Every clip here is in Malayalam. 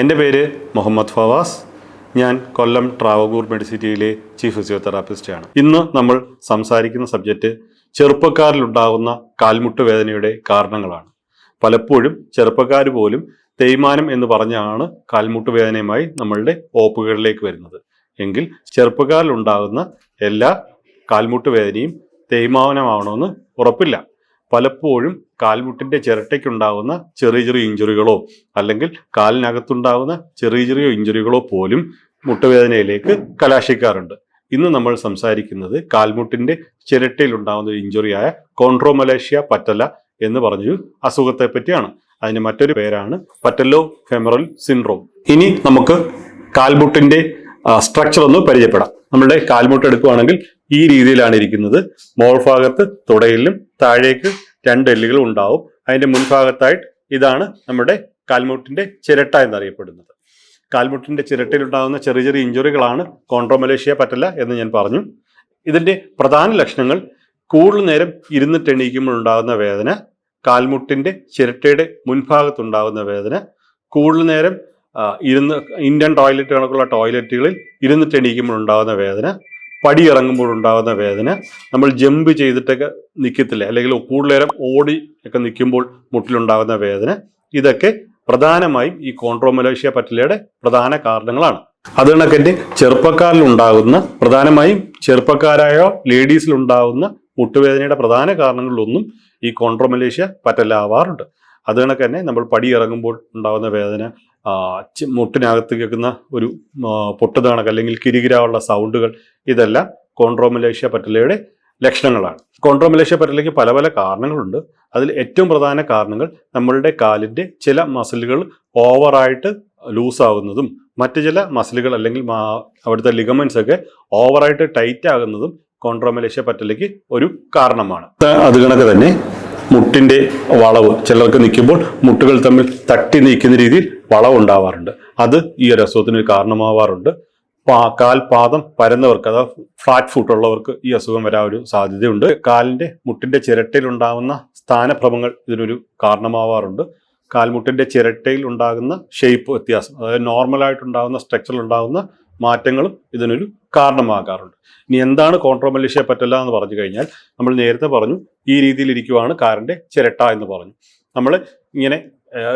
എന്റെ പേര് മുഹമ്മദ് ഫവാസ്. ഞാൻ കൊല്ലം ട്രാവഗൂർ മെഡിസിറ്റിയിലെ ചീഫ് ഫിസിയോതെറാപ്പിസ്റ്റാണ്. ഇന്ന് നമ്മൾ സംസാരിക്കുന്ന സബ്ജക്റ്റ് ചെറുപ്പക്കാരിലുണ്ടാകുന്ന കാൽമുട്ട് വേദനയുടെ കാരണങ്ങളാണ്. പലപ്പോഴും ചെറുപ്പക്കാർ പോലും തേയ്മാനം എന്ന് പറഞ്ഞാണ് കാൽമുട്ട് വേദനയുമായി നമ്മളുടെ ഓപ്പുകളിലേക്ക് വരുന്നത്. എങ്കിൽ ചെറുപ്പക്കാരിലുണ്ടാകുന്ന എല്ലാ കാൽമുട്ട് വേദനയും തേയ്മാനമാവണമെന്ന് ഉറപ്പില്ല. പലപ്പോഴും കാൽമുട്ടിന്റെ ചിരട്ടയ്ക്കുണ്ടാകുന്ന ചെറിയ ചെറിയ ഇഞ്ചുറികളോ അല്ലെങ്കിൽ കാലിനകത്തുണ്ടാകുന്ന ചെറിയ ചെറിയ ഇഞ്ചുറികളോ പോലും മുട്ടുവേദനയിലേക്ക് കലാശിക്കാറുണ്ട്. ഇന്ന് നമ്മൾ സംസാരിക്കുന്നത് കാൽമുട്ടിന്റെ ചിരട്ടയിൽ ഉണ്ടാകുന്ന ഒരു ഇഞ്ചുറിയായ കോൺട്രോമലേഷ്യ പറ്റല എന്ന് പറഞ്ഞൊരു അസുഖത്തെ പറ്റിയാണ് അതിന് മറ്റൊരു പേരാണ് പറ്റല്ലോ ഫെമറൽ സിൻഡ്രോം. ഇനി നമുക്ക് കാൽമുട്ടിന്റെ സ്ട്രക്ചർ ഒന്ന് പരിചയപ്പെടാം. നമ്മുടെ കാൽമുട്ട് എടുക്കുകയാണെങ്കിൽ ഈ രീതിയിലാണ് ഇരിക്കുന്നത്. മോൾഭാഗത്ത് തുടയിലും താഴേക്ക് രണ്ട് എല്ലുകൾ ഉണ്ടാവും. അതിന്റെ മുൻഭാഗത്തായിട്ട് ഇതാണ് നമ്മുടെ കാൽമുട്ടിന്റെ ചിരട്ട എന്നറിയപ്പെടുന്നത്. കാൽമുട്ടിന്റെ ചിരട്ടയിലുണ്ടാകുന്ന ചെറിയ ചെറിയ ഇഞ്ചുറികളാണ് കോൺട്രോമലേഷ്യ പറ്റല എന്ന് ഞാൻ പറഞ്ഞു. ഇതിന്റെ പ്രധാന ലക്ഷണങ്ങൾ കൂടുതൽ നേരം ഇരുന്നിട്ട് എണീക്കുമ്പോൾ ഉണ്ടാകുന്ന വേദന കാൽമുട്ടിന്റെ ചിരട്ടയുടെ മുൻഭാഗത്തുണ്ടാകുന്ന വേദന കൂടുതൽ നേരം ഇരുന്ന് ഇന്ത്യൻ ടോയ്ലറ്റ് കണക്കുള്ള ടോയ്ലറ്റുകളിൽ ഇരുന്നിട്ട് എണീക്കുമ്പോൾ ഉണ്ടാകുന്ന വേദന പടി ഇറങ്ങുമ്പോൾ ഉണ്ടാകുന്ന വേദന. നമ്മൾ ജമ്പ് ചെയ്തിട്ടൊക്കെ നിൽക്കത്തില്ല അല്ലെങ്കിൽ കൂടുതൽ നേരം ഓടി ഒക്കെ നിൽക്കുമ്പോൾ മുട്ടിലുണ്ടാകുന്ന വേദന. ഇതൊക്കെ പ്രധാനമായും ഈ കോൺട്രോമലേഷ്യ പറ്റിലയുടെ പ്രധാന കാരണങ്ങളാണ്. അത് കണക്കിന്റെ ചെറുപ്പക്കാരിൽ ഉണ്ടാകുന്ന പ്രധാനമായും ചെറുപ്പക്കാരായോ ലേഡീസിലുണ്ടാകുന്ന മുട്ടുവേദനയുടെ പ്രധാന കാരണങ്ങളിലൊന്നും ഈ കോൺട്രോമലേഷ്യ പറ്റലാവാറുണ്ട് അത് കണക്ക് തന്നെ നമ്മൾ പടി ഇറങ്ങുമ്പോൾ ഉണ്ടാകുന്ന വേദന മുട്ടിനകത്ത് കേൾക്കുന്ന ഒരു പൊട്ടുതണക്ക് അല്ലെങ്കിൽ കിരികിരാവുള്ള സൗണ്ടുകൾ ഇതെല്ലാം കോൺട്രോമലേഷ്യ പറ്റലയുടെ ലക്ഷണങ്ങളാണ്. കോൺട്രോമലേഷ്യ പറ്റലയ്ക്ക് പല പല കാരണങ്ങളുണ്ട്. അതിൽ ഏറ്റവും പ്രധാന കാരണങ്ങൾ നമ്മളുടെ കാലിന്റെ ചില മസിലുകൾ ഓവറായിട്ട് ലൂസാകുന്നതും മറ്റു ചില മസിലുകൾ അല്ലെങ്കിൽ അവിടുത്തെ ലിഗമെൻസ് ഒക്കെ ഓവറായിട്ട് ടൈറ്റ് ആകുന്നതും കോൺട്രോമലേഷ്യ പറ്റലയ്ക്ക് ഒരു കാരണമാണ്. അത് കണക്ക് തന്നെ മുട്ടിന്റെ വളവ് ചിലർക്ക് നിൽക്കുമ്പോൾ മുട്ടുകൾ തമ്മിൽ തട്ടി നീക്കുന്ന രീതിയിൽ വളവ് ഉണ്ടാവാറുണ്ട്. അത് ഈ ഒരു അസുഖത്തിന് കാരണമാവാറുണ്ട്. കാൽപാദം കാൽ പരന്നവർക്ക് അതായത് ഫ്ലാറ്റ് ഫുട്ട് ഉള്ളവർക്ക് ഈ അസുഖം വരാൻ ഒരു സാധ്യതയുണ്ട്. കാലിന്റെ മുട്ടിന്റെ ചിരട്ടയിൽ ഉണ്ടാകുന്ന സ്ഥാനഭ്രമങ്ങൾ ഇതിനൊരു കാരണമാവാറുണ്ട്. കാൽമുട്ടിന്റെ ചിരട്ടയിൽ ഉണ്ടാകുന്ന ഷേപ്പ് വ്യത്യാസം അതായത് നോർമലായിട്ടുണ്ടാകുന്ന സ്ട്രക്ചറിൽ ഉണ്ടാകുന്ന മാറ്റങ്ങളും ഇതിനൊരു കാരണമാകാറുണ്ട്. ഇനി എന്താണ് കോൺട്രോമലേഷ്യ പറ്റല്ല എന്ന് പറഞ്ഞു കഴിഞ്ഞാൽ നമ്മൾ നേരത്തെ പറഞ്ഞു ഈ രീതിയിൽ ഇരിക്കുവാണ് കാറിന്റെ ചിരട്ട എന്ന് പറഞ്ഞു. നമ്മൾ ഇങ്ങനെ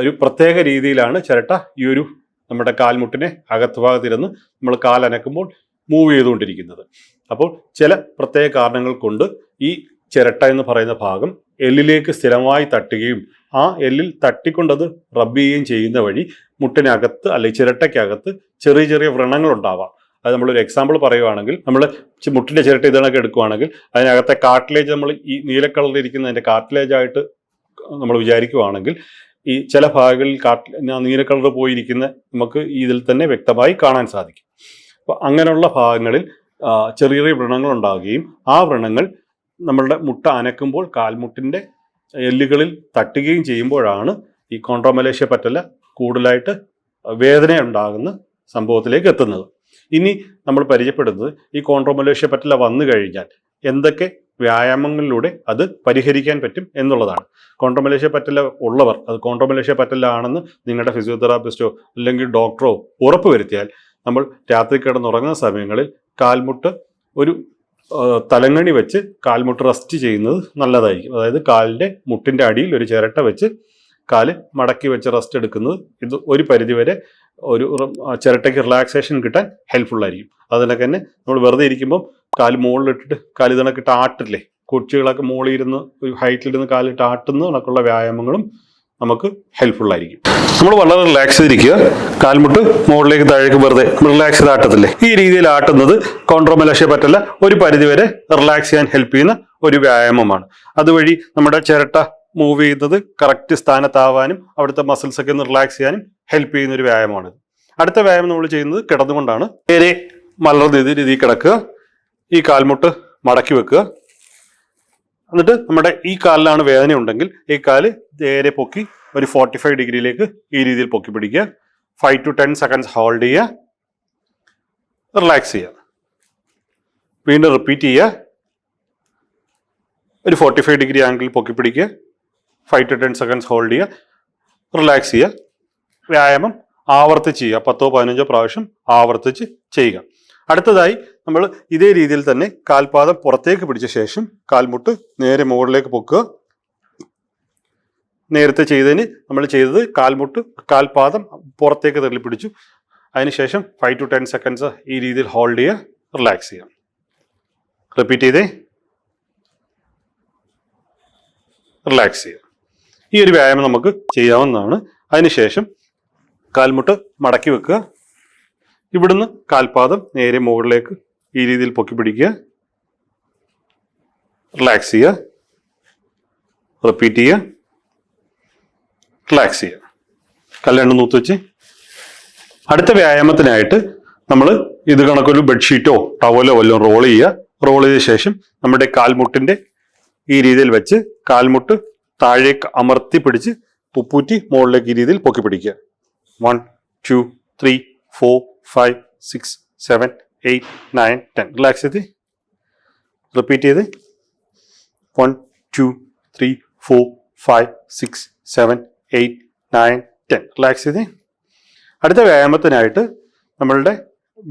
ഒരു പ്രത്യേക രീതിയിലാണ് ചിരട്ട ഈ ഒരു നമ്മുടെ കാൽമുട്ടിനെ അകത്ത് ഭാഗത്തിരുന്ന് നമ്മൾ കാലനക്കുമ്പോൾ മൂവ് ചെയ്തുകൊണ്ടിരിക്കുന്നത്. അപ്പോൾ ചില പ്രത്യേക കാരണങ്ങൾ കൊണ്ട് ഈ ചിരട്ട എന്ന് പറയുന്ന ഭാഗം എല്ലിലേക്ക് സ്ഥിരമായി തട്ടുകയും ആ എല്ലിൽ തട്ടിക്കൊണ്ടത് റബ്ബ് ചെയ്യുകയും ചെയ്യുന്ന വഴി മുട്ടിനകത്ത് അല്ലെങ്കിൽ ചിരട്ടയ്ക്കകത്ത് ചെറിയ ചെറിയ വ്രണങ്ങൾ ഉണ്ടാവാം. അത് നമ്മളൊരു എക്സാമ്പിൾ പറയുവാണെങ്കിൽ നമ്മൾ മുട്ടിന്റെ ചിരട്ട ഇതണൊക്കെ എടുക്കുവാണെങ്കിൽ അതിനകത്തെ കാർട്ടിലേജ് നമ്മൾ ഈ നീല കളറിൽ ഇരിക്കുന്നതിന്റെ കാർട്ടിലേജ് ആയിട്ട് നമ്മൾ വിചാരിക്കുവാണെങ്കിൽ ഈ ചില ഭാഗങ്ങളിൽ കാട്ടിൽ നീല കളർ പോയിരിക്കുന്ന നമുക്ക് ഇതിൽ തന്നെ വ്യക്തമായി കാണാൻ സാധിക്കും. അപ്പോൾ അങ്ങനെയുള്ള ഭാഗങ്ങളിൽ ചെറിയ ചെറിയ വ്രണങ്ങൾ ഉണ്ടാവുകയും ആ വ്രണങ്ങൾ നമ്മളുടെ മുട്ട അനക്കുമ്പോൾ കാൽമുട്ടിന്റെ എല്ലുകളിൽ തട്ടുകയും ചെയ്യുമ്പോഴാണ് ഈ കോൺട്രോമലേഷ്യ പറ്റല കൂടുതലായിട്ട് വേദന ഉണ്ടാകുന്ന സംഭവത്തിലേക്ക് എത്തുന്നത്. ഇനി നമ്മൾ പരിചയപ്പെടുന്നത് ഈ കോൺട്രോമലേഷ്യ പറ്റല വന്നു കഴിഞ്ഞാൽ എന്തൊക്കെ വ്യായാമങ്ങളിലൂടെ അത് പരിഹരിക്കാൻ പറ്റും എന്നുള്ളതാണ്. കോൺട്രോമലേഷ്യ പറ്റല ഉള്ളവർ അത് കോൺട്രോമലേഷ്യ പറ്റല ആണെന്ന് നിങ്ങളുടെ ഫിസിയോതെറാപ്പിസ്റ്റോ അല്ലെങ്കിൽ ഡോക്ടറോ ഉറപ്പ് വരുത്തിയാൽ നമ്മൾ രാത്രി കിടന്നുറങ്ങുന്ന സമയങ്ങളിൽ കാൽമുട്ട് ഒരു തലങ്ങണി വെച്ച് കാൽമുട്ട് റെസ്റ്റ് ചെയ്യുന്നത് നല്ലതായിരിക്കും. അതായത് കാലിന്റെ മുട്ടിന്റെ അടിയിൽ ഒരു ചിരട്ട വെച്ച് കാൽ മടക്കി വെച്ച് റെസ്റ്റ് എടുക്കുന്നത്. ഇത് ഒരു പരിധിവരെ ഒരു ചിരട്ടയ്ക്ക് റിലാക്സേഷൻ കിട്ടാൻ ഹെൽപ്ഫുൾ ആയിരിക്കും. അതിനൊക്കെ തന്നെ നമ്മൾ വെറുതെ ഇരിക്കുമ്പോൾ കാൽ മുകളിലിട്ടിട്ട് കാൽ ഇതണക്കിട്ട് ആട്ടില്ലേ? കൊച്ചുകളൊക്കെ മുകളിൽ ഇരുന്ന് ഒരു ഹൈറ്റിലിരുന്ന് കാലിട്ട് ആട്ടുന്ന കണക്കുള്ള വ്യായാമങ്ങളും നമുക്ക് ഹെൽപ്ഫുൾ ആയിരിക്കും. നമ്മൾ വളരെ റിലാക്സ് ചെയ്തിരിക്കുക കാൽമുട്ട് മുകളിലേക്ക് താഴേക്ക് വെറുതെ റിലാക്സ് ചെയ്ത് ആട്ടത്തില്ലേ? ഈ രീതിയിൽ ആട്ടുന്നത് കോൺട്രോമലക്ഷ്യ പറ്റല്ല ഒരു പരിധിവരെ റിലാക്സ് ചെയ്യാൻ ഹെൽപ്പ് ചെയ്യുന്ന ഒരു വ്യായാമമാണ്. അതുവഴി നമ്മുടെ ചിരട്ട മൂവ് ചെയ്യുന്നത് കറക്റ്റ് സ്ഥാനത്താവാനും അവിടുത്തെ മസിൽസ് ഒക്കെ ഒന്ന് റിലാക്സ് ചെയ്യാനും ഹെൽപ്പ് ചെയ്യുന്ന ഒരു വ്യായാമമാണ്. അടുത്ത വ്യായാമം നമ്മൾ ചെയ്യുന്നത് കിടന്നുകൊണ്ടാണ്. നേരെ മലർന്ന രീതി രീതിയിൽ കിടക്കുക. ഈ കാൽമുട്ട് മടക്കി വെക്കുക. എന്നിട്ട് നമ്മുടെ ഈ കാലിലാണ് വേദന ഉണ്ടെങ്കിൽ ഈ കാൽ നേരെ പൊക്കി ഒരു ഫോർട്ടി ഫൈവ് ഡിഗ്രിയിലേക്ക് ഈ രീതിയിൽ പൊക്കി പിടിക്കുക. Five to ten seconds hold ചെയ്യുക. റിലാക്സ് ചെയ്യുക. വീണ്ടും റിപ്പീറ്റ് ചെയ്യുക. ഒരു ഫോർട്ടി ഫൈവ് ഡിഗ്രി ആംഗിളിൽ പൊക്കി പിടിക്കുക. Five to ten seconds hold ചെയ്യുക. റിലാക്സ് ചെയ്യുക. വ്യായാമം ആവർത്തിച്ച് ചെയ്യുക. പത്തോ പതിനഞ്ചോ പ്രാവശ്യം ആവർത്തിച്ച് ചെയ്യുക. അടുത്തതായി നമ്മൾ ഇതേ രീതിയിൽ തന്നെ കാൽപാദം പുറത്തേക്ക് പിടിച്ച ശേഷം കാൽമുട്ട് നേരെ മുകളിലേക്ക് പൊക്കുക. നേരത്തെ ചെയ്തതിന് നമ്മൾ ചെയ്തത് കാൽമുട്ട് കാൽപാദം പുറത്തേക്ക് തള്ളി പിടിച്ചു. അതിനുശേഷം ഫൈവ് ടു ടെൻ സെക്കൻഡ്സ് ഈ രീതിയിൽ ഹോൾഡ് ചെയ്യുക. റിലാക്സ് ചെയ്യുക. റിപ്പീറ്റ് ചെയ്തേ. റിലാക്സ് ചെയ്യുക. ഈ ഒരു വ്യായാമം നമുക്ക് ചെയ്യാവുന്നതാണ്. അതിനുശേഷം കാൽമുട്ട് മടക്കി വെക്കുക. ഇവിടുന്ന് കാൽപാദം നേരെ മുകളിലേക്ക് ഈ രീതിയിൽ പൊക്കി പിടിക്കുക. റിലാക്സ് ചെയ്യുക. റിപ്പീറ്റ് ചെയ്യുക. റിലാക്സ് ചെയ്യുക. കല്ലെണ്ണ നൂത്ത് വെച്ച്. അടുത്ത വ്യായാമത്തിനായിട്ട് നമ്മൾ ഇത് കണക്കൊരു ബെഡ്ഷീറ്റോ ടവലോ വല്ലതും റോൾ ചെയ്യുക. റോൾ ചെയ്ത ശേഷം നമ്മുടെ കാൽമുട്ടിന്റെ ഈ രീതിയിൽ വെച്ച് കാൽമുട്ട് താഴേക്ക് അമർത്തി പിടിച്ച് ഉപ്പൂറ്റി മുകളിലേക്ക് ഈ രീതിയിൽ പൊക്കി പിടിക്കുക. One two three four five six seven eight nine ten relax ചെയ്ത്. റിപ്പീറ്റ് ചെയ്ത്. One two three four five six seven eight nine ten relax ചെയ്ത്. അടുത്ത വ്യായാമത്തിനായിട്ട് നമ്മളുടെ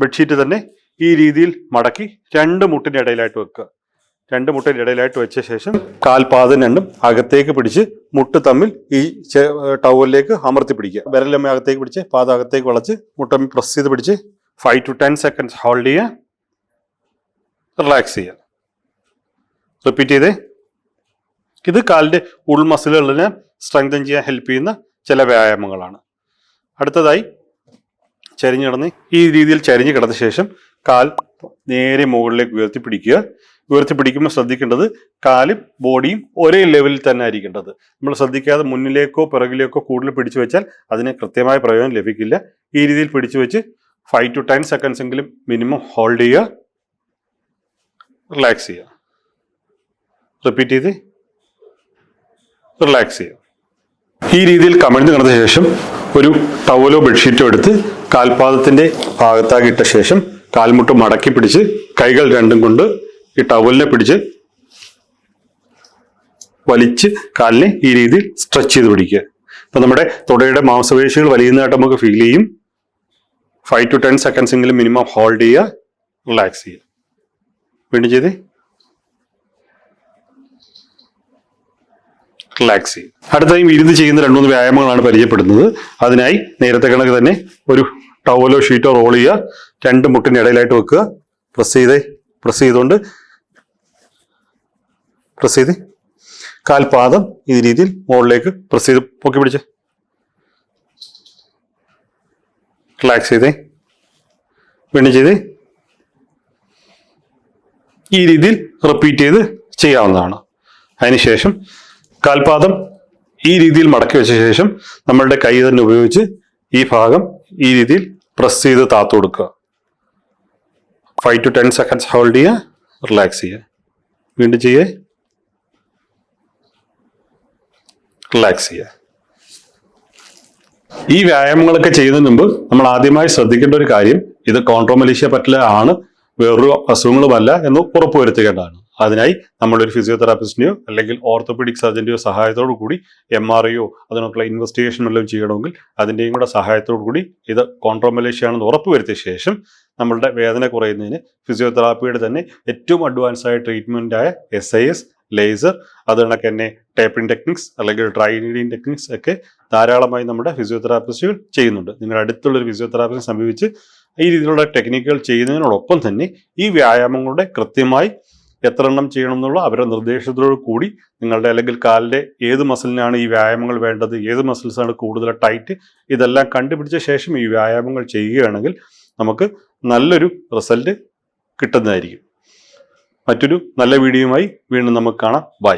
ബെഡ്ഷീറ്റ് തന്നെ ഈ രീതിയിൽ മടക്കി രണ്ട് മുട്ടിന്റെ ഇടയിലായിട്ട് വെക്കുക. രണ്ട് മുട്ടയിൽ ഇടയിലായിട്ട് വെച്ച ശേഷം കാൽപാദം രണ്ടും അകത്തേക്ക് പിടിച്ച് മുട്ട് തമ്മിൽ ഈ ടവലിലേക്ക് അമർത്തി പിടിക്കുക. വിരലമ്മ അകത്തേക്ക് പിടിച്ച് പാദം അകത്തേക്ക് വളച്ച് മുട്ടമ്മ പ്രസ് ചെയ്ത് പിടിച്ച് five to ten seconds hold ചെയ്യുക. റിലാക്സ് ചെയ്യുക. റിപ്പീറ്റ് ചെയ്തേ. ഇത് കാലിന്റെ ഉൾമസിലുകളിനെ സ്ട്രെങ്തൻ ചെയ്യാൻ ഹെൽപ്പ് ചെയ്യുന്ന ചില വ്യായാമങ്ങളാണ്. അടുത്തതായി ചരിഞ്ഞ് കിടന്ന് ഈ രീതിയിൽ ചരിഞ്ഞ് കിടന്ന ശേഷം കാൽ നേരെ മുകളിലേക്ക് ഉയർത്തി പിടിക്കുക. ഉയർത്തി പിടിക്കുമ്പോൾ ശ്രദ്ധിക്കേണ്ടത് കാലും ബോഡിയും ഒരേ ലെവലിൽ തന്നെ ആയിരിക്കേണ്ടത്. നമ്മൾ ശ്രദ്ധിക്കാതെ മുന്നിലേക്കോ പിറകിലേക്കോ കൂടുതൽ പിടിച്ചു വെച്ചാൽ അതിന് കൃത്യമായ പ്രയോജനം ലഭിക്കില്ല. ഈ രീതിയിൽ പിടിച്ചു വെച്ച് ഫൈവ് ടു ടെൻ സെക്കൻഡ്സ് എങ്കിലും മിനിമം ഹോൾഡ് ചെയ്യുക. റിലാക്സ് ചെയ്യുക. റിപ്പീറ്റ് ചെയ്ത്. റിലാക്സ് ചെയ്യുക. ഈ രീതിയിൽ കമിഴ്ന്നു കിടന്ന ശേഷം ഒരു ടവലോ ബെഡ്ഷീറ്റോ എടുത്ത് കാൽപാദത്തിന്റെ ഭാഗത്താകിട്ട ശേഷം കാൽമുട്ട് മടക്കി പിടിച്ച് കൈകൾ രണ്ടും കൊണ്ട് ഈ ടവലിനെ പിടിച്ച് വലിച്ച് കാലിനെ ഈ രീതിയിൽ സ്ട്രെച്ച് ചെയ്ത് പിടിക്കുക. അപ്പൊ നമ്മുടെ തുടയുടെ മാംസപേശികൾ വലിയുന്നതായിട്ട് നമുക്ക് ഫീൽ ചെയ്യും. ഫൈവ് ടു ടെൻ സെക്കൻഡ്സ് എങ്കിലും മിനിമം ഹോൾഡ് ചെയ്യുക റിലാക്സ് ചെയ്യുക. വീണ്ടും ചെയ്തേ. റിലാക്സ് ചെയ്യും അടുത്തായി ഇരുന്ന് ചെയ്യുന്ന രണ്ട് മൂന്ന് വ്യായാമങ്ങളാണ് പരിചയപ്പെടുന്നത്. അതിനായി നേരത്തെ കണക്ക് തന്നെ ഒരു ടവലോ ഷീറ്റോ റോൾ ചെയ്യുക. രണ്ട് മുട്ടിന് ഇടയിലായിട്ട് വെക്കുക. പ്രസ് ചെയ്തേ. പ്രസ് ചെയ്തുകൊണ്ട് പ്രസ് ചെയ്ത് കാൽപാദം ഈ രീതിയിൽ മുകളിലേക്ക് പ്രസ് ചെയ്ത് പൊക്കി പിടിച്ച്. റിലാക്സ് ചെയ്തേ. വീണ്ടും ചെയ്ത്. ഈ രീതിയിൽ റിപ്പീറ്റ് ചെയ്ത് ചെയ്യാവുന്നതാണ്. അതിനുശേഷം കാൽപാദം ഈ രീതിയിൽ മടക്കി വെച്ച ശേഷം നമ്മളുടെ കൈ തന്നെ ഉപയോഗിച്ച് ഈ ഭാഗം ഈ രീതിയിൽ പ്രസ് ചെയ്ത് താത്തു കൊടുക്കുക. Five to ten seconds hold ചെയ്യുക റിലാക്സ് ചെയ്യുക. വീണ്ടും ചെയ്യേ. റിലാക്സ് ചെയ്യുക ഈ വ്യായാമങ്ങളൊക്കെ ചെയ്യുന്നതിന് മുമ്പ് നമ്മൾ ആദ്യമായി ശ്രദ്ധിക്കേണ്ട ഒരു കാര്യം ഇത് കോൺട്രോമലീഷ്യ പറ്റില്ല ആണ് വേറൊരു അസുഖങ്ങളുമല്ല എന്ന് ഉറപ്പുവരുത്തേണ്ടതാണ് അതിനായി നമ്മളൊരു ഫിസിയോതെറാപ്പിസ്റ്റിനെയോ അല്ലെങ്കിൽ ഓർത്തോപീഡിക് സർജന്റെയോ സഹായത്തോടു കൂടി എം ആർ ഐയോ അതിനൊക്കെയുള്ള ഇൻവെസ്റ്റിഗേഷൻ എല്ലാം ചെയ്യണമെങ്കിൽ അതിന്റെയും കൂടെ സഹായത്തോടു കൂടി ഇത് കോൺട്രോമലേഷ്യ ആണെന്ന് ഉറപ്പുവരുത്തിയ ശേഷം നമ്മളുടെ വേദന കുറയുന്നതിന് ഫിസിയോതെറാപ്പിയുടെ തന്നെ ഏറ്റവും അഡ്വാൻസ് ആയ ട്രീറ്റ്മെന്റ് ആയ എസ് ഐ എസ് ലേസർ അത് കണക്ക് തന്നെ ടേപ്പിംഗ് ടെക്നിക്സ് അല്ലെങ്കിൽ ഡ്രൈ നീഡിങ് ടെക്നിക്സ് ഒക്കെ ധാരാളമായി നമ്മുടെ ഫിസിയോതെറാപ്പിസ്റ്റുകൾ ചെയ്യുന്നുണ്ട്. നിങ്ങളുടെ അടുത്തുള്ളൊരു ഫിസിയോതെറാപ്പിസ്റ്റിനെ സമീപിച്ച് ഈ രീതിയിലുള്ള ടെക്നിക്കുകൾ ചെയ്യുന്നതിനോടൊപ്പം തന്നെ ഈ വ്യായാമങ്ങളുടെ കൃത്യമായി എത്ര എണ്ണം ചെയ്യണം എന്നുള്ള അവരുടെ നിർദ്ദേശത്തോടു കൂടി നിങ്ങളുടെ അല്ലെങ്കിൽ കാലിന്റെ ഏത് മസിലിനാണ് ഈ വ്യായാമങ്ങൾ വേണ്ടത് ഏത് മസിൽസാണ് കൂടുതൽ ടൈറ്റ് ഇതെല്ലാം കണ്ടുപിടിച്ച ശേഷം ഈ വ്യായാമങ്ങൾ ചെയ്യുകയാണെങ്കിൽ നമുക്ക് നല്ലൊരു റിസൾട്ട് കിട്ടുന്നതായിരിക്കും. മറ്റൊരു നല്ല വീഡിയോയുമായി വീണ്ടും നമുക്ക് കാണാം. ബൈ.